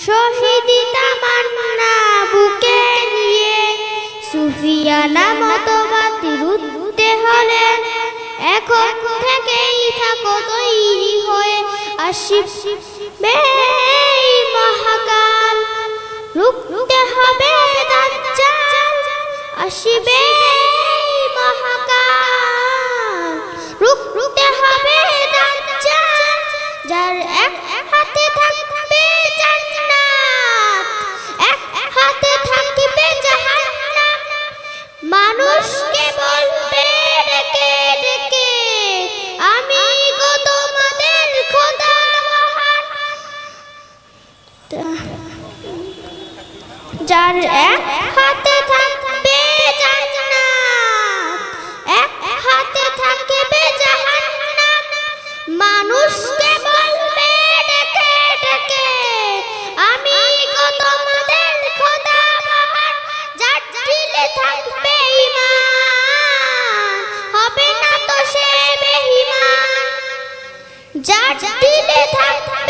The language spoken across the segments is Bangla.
শহীদি তামান্না বুকে নিয়ে সুফিয়ানা মতবাদ রুখতে হলে এখন থেকেই থাকো তৈরি হয়ে এই মহাকাল। রুখতে হবে আসিবে যার এক হাতে থাকবে এক হাতে থাকবে জাহান্নাম। মানুষকে ডেকে আমি দিলে থাকবে সে দিলে থাকবে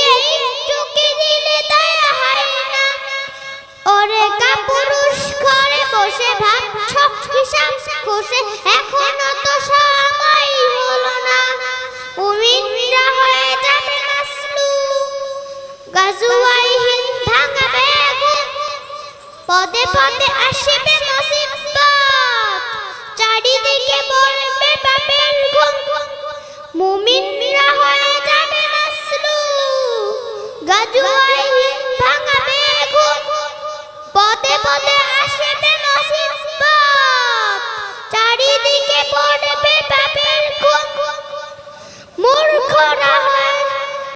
পদে পদে আসবে মুসিবত চারিদিকে বলবে পাপের ঘুম। মুমিনরা হয়ে যাবে মাসলু গাজুয়াই ভাঙাবে আগুন পদে পদে